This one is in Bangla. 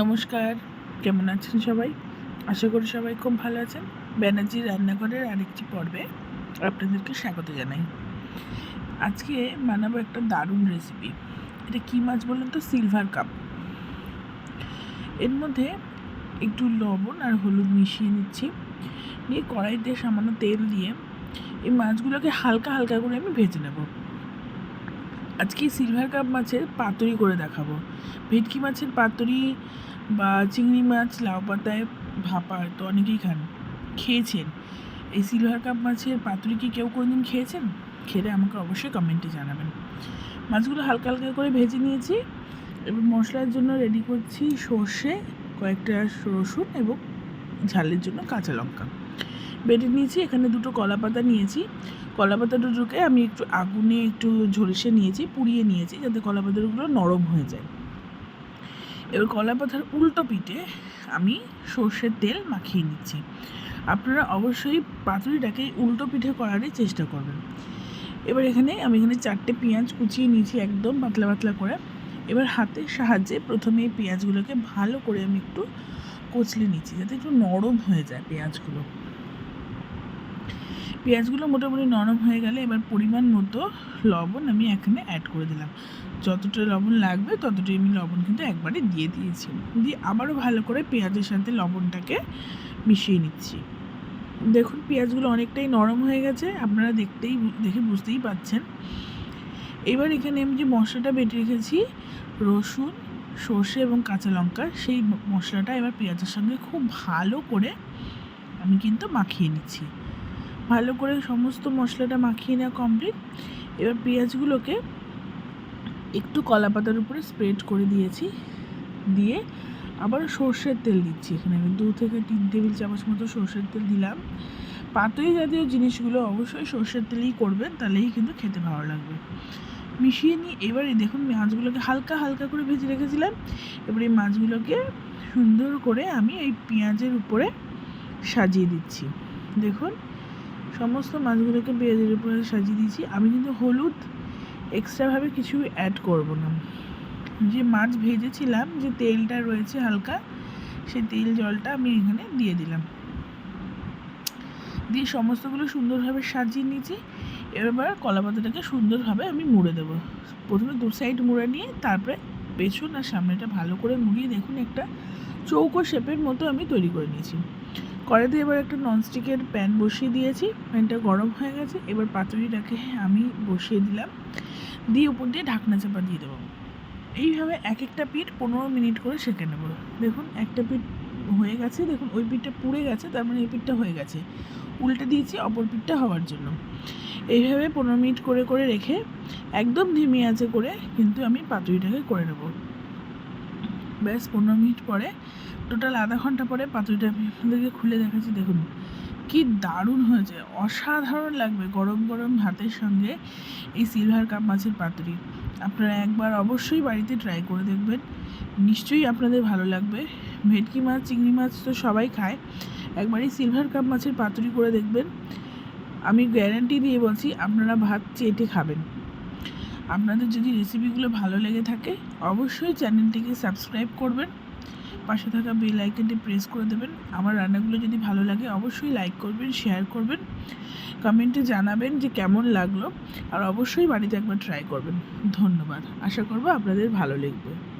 নমস্কার, কেমন আছেন সবাই? আশা করি সবাই খুব ভালো আছেন। ব্যানার্জি রান্নাঘরের আরেকটি পর্বে আপনাদেরকে স্বাগত জানাই। আজকে বানাবো একটা দারুণ রেসিপি এটা কী মাছ বলুন তো? সিলভার কাপ এর মধ্যে একটু লবণ আর হলুদ মিশিয়ে নিচ্ছি। নিয়ে কড়াইতে সামান্য তেল দিয়ে এই মাছগুলোকে হালকা হালকা করে আমি ভেজে নেব। আজকে সিলভার কাপ মাছের পাতুরি করে দেখাবো। ভেটকি মাছের পাতুরি বা চিংড়ি মাছ, লাউ পাতায় ভাপা তো অনেকেই খান, খেয়েছেন। এই সিলভার কাপ মাছের পাতুরি কি কেউ কোনোদিন খেয়েছেন? খেলে আমাকে অবশ্যই কমেন্টে জানাবেন। মাছগুলো হালকা হালকা করে ভেজে নিয়েছি এবং মশলার জন্য রেডি করছি সর্ষে, কয়েকটা রসুন এবং ঝালের জন্য কাঁচা লঙ্কা। বেটে নিয়েছি, এখানে দুটো কলা পাতা নিয়েছি। কলা পাতা দুটোকে আমি একটু আগুনে একটু ঝলসে নিয়েছি, পুড়িয়ে নিয়েছি যাতে কলা পাতাগুলো নরম হয়ে যায়। এবার কলা পাতার উল্টো পিঠে আমি সর্ষের তেল মাখিয়ে নিচ্ছি। আপনারা অবশ্যই পাতুরিটাকে উল্টো পিঠে করারই চেষ্টা করবেন। এবার এখানে আমি এখানে চারটে পেঁয়াজ কুচিয়ে নিয়েছি একদম পাতলা পাতলা করে। এবার হাতের সাহায্যে প্রথমে এই পেঁয়াজগুলোকে ভালো করে আমি একটু কচলে নিচ্ছি, যাতে একটু নরম হয়ে যায় পেঁয়াজগুলো। পেঁয়াজগুলো মোটামুটি নরম হয়ে গেলে এবার পরিমাণ মতো লবণ আমি এখানে অ্যাড করে দিলাম। যতটা লবণ লাগবে ততটাই আমি লবণ কিন্তু একবারে দিয়ে দিয়েছি। দিয়ে আবারও ভালো করে পেঁয়াজের সাথে লবণটাকে মিশিয়ে নিচ্ছি। দেখুন, পেঁয়াজগুলো অনেকটাই নরম হয়ে গেছে, আপনারা দেখতেই দেখে বুঝতেই পাচ্ছেন। এবার এখানে আমি যে মশলাটা বেটে রেখেছি, রসুন, সর্ষে এবং কাঁচা লঙ্কা, সেই মশলাটা এবার পেঁয়াজের সঙ্গে খুব ভালো করে আমি কিন্তু মাখিয়ে নিচ্ছি। ভালো করে সমস্ত মশলাটা মাখিয়ে নেওয়া কমপ্লিট এবার পেঁয়াজগুলোকে একটু কলা পাতার উপরে স্প্রেড করে দিয়েছি। দিয়ে আবার সর্ষের তেল দিচ্ছি এখানে। আমি দু থেকে তিন টেবিল চামচ মতো সর্ষের তেল দিলাম। পাতুরি জাতীয় জিনিসগুলো অবশ্যই সর্ষের তেলেই করবেন, তাহলেই কিন্তু খেতে ভালো লাগবে। মিশিয়ে নিয়ে এবারে দেখুন মাছগুলোকে হালকা হালকা করে ভেজে রেখেছিলাম। এবার এই মাছগুলোকে সুন্দর করে আমি এই পেঁয়াজের উপরে সাজিয়ে দিচ্ছি। দেখুন সমস্ত মাছগুলোকে পেঁয়াজের উপরে সাজিয়ে দিয়েছি। আমি কিন্তু হলুদ এক্সট্রাভাবে কিছু অ্যাড করব না। যে মাছ ভেজেছিলাম, যে তেলটা রয়েছে হালকা, সেই তেল জলটা আমি এখানে দিয়ে দিলাম। দিয়ে সমস্তগুলো সুন্দরভাবে সাজিয়ে নিয়েছি। এবার কলা পাতাটাকে সুন্দরভাবে আমি মুড়ে দেবো। প্রথমে দু সাইড মুড়ে নিয়ে তারপরে পেছন আর সামনেটা ভালো করে মুড়িয়ে দেখুন, একটা চৌকো শেপের মতো আমি তৈরি করে নিয়েছি। কড়াইতে এবার একটা ননস্টিকের প্যান বসিয়ে দিয়েছি। প্যানটা গরম হয়ে গেছে, এবার পাতুরিটাকে আমি বসিয়ে দিলাম। দিয়ে উপর দিয়ে ঢাকনা চাপা দিয়ে দেবো। এইভাবে এক একটা পিঠ পনেরো মিনিট করে সেঁকে নেব। দেখুন, একটা পিঠ হয়ে গেছে, দেখুন, ওই পিঠটা পুড়ে গেছে, তার মানে এই পিঠটা হয়ে গেছে। উল্টে দিয়েছি অপর পিঠটা হওয়ার জন্য। এইভাবে পনেরো মিনিট করে করে রেখে একদম ধিমি আছে করে কিন্তু আমি পাতুরিটাকে করে নেব। ব্যাস, পনেরো মিনিট পরে টোটাল আধা ঘণ্টা পরে পাতুরিটা আমি আপনাদেরকে খুলে দেখাচ্ছি, দেখুন। কি দারুণ হয়েছে, অসাধারণ লাগবে গরম গরম ভাতের সঙ্গে এই সিলভার কাপ মাছের পাতুরি। আপনারা একবার অবশ্যই বাড়িতে ট্রাই করে দেখবেন, নিশ্চয়ই আপনাদের ভালো লাগবে। ভেটকি মাছ, চিংড়ি মাছ তো সবাই খায়, একবার এই সিলভার কাপ মাছের পাতুরি করে দেখবেন। আমি গ্যারান্টি দিয়ে বলছি, আপনারা ভাত চেটে খাবেন। আপনাদের যদি রেসিপিগুলো ভালো লেগে থাকে, অবশ্যই চ্যানেলটিকে সাবস্ক্রাইব করবেন। পাশে থাকা বেল আইকনটি প্রেস করে দেবেন। আমার রান্নাগুলো যদি ভালো লাগে, অবশ্যই লাইক করবেন শেয়ার করবেন। কমেন্টে জানাবেন যে কেমন লাগল। আর অবশ্যই বাড়িতে একবার ট্রাই করবেন। ধন্যবাদ। আশা করব আপনাদের ভালো লাগবে।